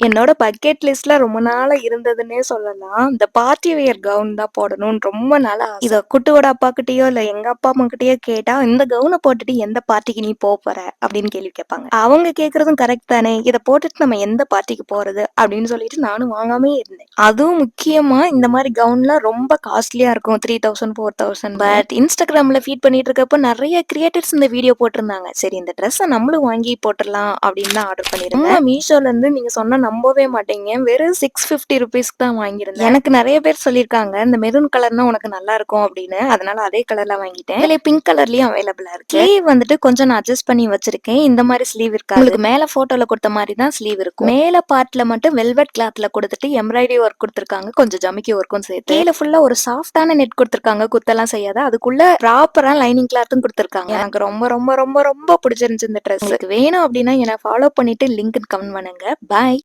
என்னோட பக்கெட் லிஸ்ட்ல ரொம்ப நாளா இருந்ததுன்னே சொல்லலாம். இந்த பார்ட்டி வியர் கவுன் தான் போடணும்னு ரொம்ப நாளா இத குட்டுவோட அப்பாகிட்டயோ, இல்ல எங்க அப்பா அம்மாகிட்டயோ கேட்டா, "இந்த கவுனை போட்டுட்டு எந்த பார்ட்டிக்கு நீ போற அப்படின்னு கேள்வி கேட்பாங்க. அவங்க கேக்குறதும் கரெக்ட் தானே! இத போட்டுட்டு நம்ம எந்த பார்ட்டிக்கு போறது? அப்படின்னு சொல்லிட்டு நானும் வாங்காமயே இருந்தேன். அதுவும் முக்கியமா இந்த மாதிரி கவுன்லாம் ரொம்ப காஸ்ட்லியா இருக்கும். 3000, 4000 பட் இன்ஸ்டாகிராம்ல ஃபீட் பண்ணிட்டு இருக்கப்போ நிறைய கிரியேட்டர்ஸ் இந்த வீடியோ போட்டிருந்தாங்க. சரி இந்த ட்ரெஸ்ஸை நம்மளும் வாங்கி போட்டுடலாம் அப்படின்னு தான் ஆர்டர் பண்ணிருந்தேன் மீஷோல இருந்து நீங்க சொன்ன நம்பவே மாட்டீங்க. வெறும் 650 ரூபீஸ்க்கு தான் வாங்கியிருந்தேன். எனக்கு நெறைய பேர் சொல்லியிருக்காங்க, இந்த மெரூன் கலர்னா உனக்கு நல்லா இருக்கும் அப்படின்னு. அதனால அதே கலர்ல வாங்கிட்டேன். இதுல பிங்க் கலர்லயும் அவைலபிளா இருக்கு. ஸ்லீவ் வந்துட்டு கொஞ்சம் நான் அட்ஜஸ்ட் பண்ணி வச்சிருக்கேன். இந்த மாதிரி ஸ்லீவ் இருக்காது. உங்களுக்கு மேல போட்டோல கொடுத்த மாதிரி தான் ஸ்லீவ் இருக்கும். மேல பார்ட்ல மட்டும் வெல்வெட் கிளாத்ல கொடுத்துட்டு எம்ப்ராய்டரி ஒர்க் கொடுத்துருக்காங்க. கொஞ்சம் ஜமிக்கி ஒர்க்கும் சேர்த்து. கீழ ஃபுல்லா ஒரு சாஃப்டான நெட் கொடுத்துருக்காங்க. குத்தெல்லாம் செய்யாத. அதுக்குள்ள ப்ராப்பரா லைனிங் கிளாத்தும் கொடுத்துருக்காங்க. எனக்கு ரொம்ப ரொம்ப ரொம்ப ரொம்ப பிடிச்சிருந்துச்சு இந்த ட்ரெஸ். வேணும் அப்படின்னா என்ன ஃபாலோ பண்ணிட்டு லிங்க் கமெண்ட் பண்ணுங்க. பாய்.